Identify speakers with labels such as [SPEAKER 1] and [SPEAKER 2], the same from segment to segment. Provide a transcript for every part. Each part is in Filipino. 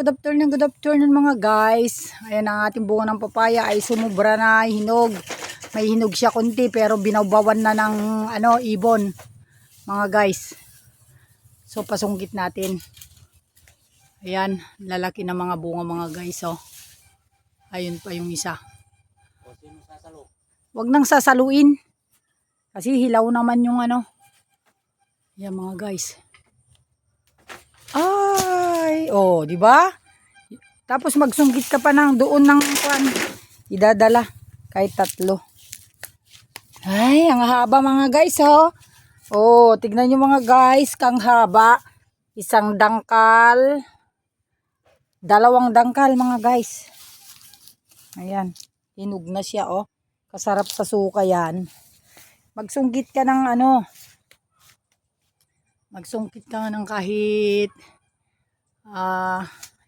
[SPEAKER 1] good afternoon, good afternoon mga guys. Ayan ang ating bunga ng papaya ay sumubra na hinog. May hinog siya konti pero binawbawan na ng ano, ibon. Mga guys. So pasungkit natin. Ayan, lalaki na mga bunga mga guys oh. Ayun pa yung isa. Huwag nang sasaluin. Kasi hilaw naman yung ano. Yan mga guys. Ay, oh, di ba? Tapos magsungkit ka pa ng doon ng kwan. Idadala kahit tatlo. Ay, ang haba mga guys, oh. Oh, tignan nyo mga guys, kang haba. Isang dangkal. Dalawang dangkal mga guys. Ayan, hinog na siya, oh. Kasarap sa suka yan. Magsungkit ka ng ano. Magsungkit ka ng kahit ah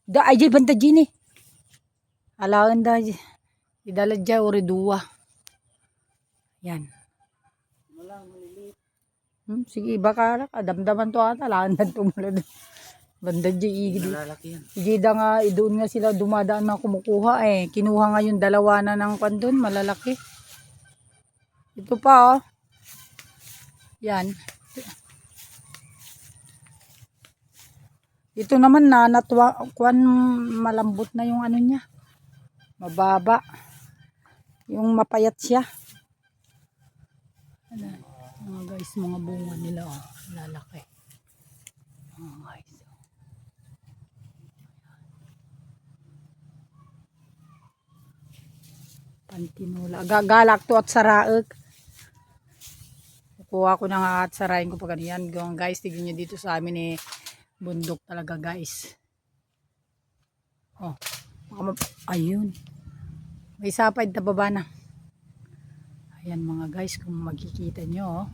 [SPEAKER 1] da ay jay banta jini. Alawan da idala dya uri duwa. Yan. Hmm, sige baka adamdaman to ata lahan na tumulad. Banda jay igid. Igida nga doon nga sila dumadaan na kumukuha eh. Kinuha nga yung dalawa na ng pandun, malalaki. Ito pa oh. Yan. Ito naman na natwa, kwan malambot na yung ano niya. Mababa. Yung mapayat siya. Ano, mga guys, mga bunga nila oh. Lalaki. Mga guys. Pantinula. Gagalak to at saraek. Kukuha ko na nga at sarayin ko pa ganyan. Guys, tignan nyo dito sa amin eh. Bundok talaga guys. Oh. Ayun. May sapad na baba na. Ayan mga guys, kung makikita nyo oh.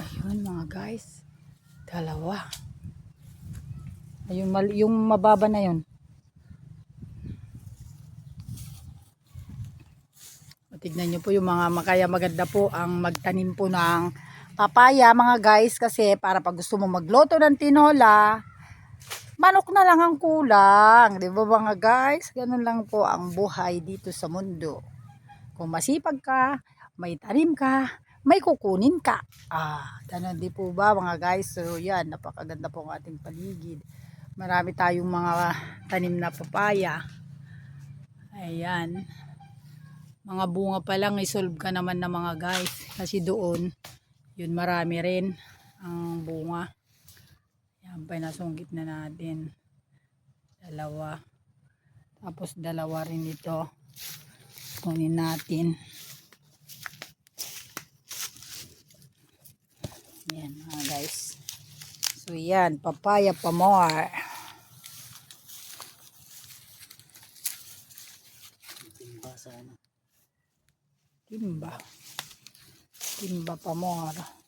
[SPEAKER 1] Ayun mga guys. Dalawa. Ayun, yung mababa na yun. Tignan nyo po yung mga makaya maganda po ang magtanim po ng papaya mga guys kasi para pag gusto mo magloto ng tinola, manok na lang ang kulang. Di ba mga guys? Ganun lang po ang buhay dito sa mundo. Kung masipag ka, may tanim ka, may kukunin ka. Ah, ganun di po ba mga guys? So yan, napakaganda po ang ating paligid. Marami tayong mga tanim na papaya. Ayan. Mga bunga pa lang, isolve ka naman na mga guys. Kasi doon, yun marami rin ang bunga. Yan pa nasungkit na natin. Dalawa. Tapos dalawa rin ito. Kunin natin. Yan mga guys. So yan, papaya Pimba. Pimba morar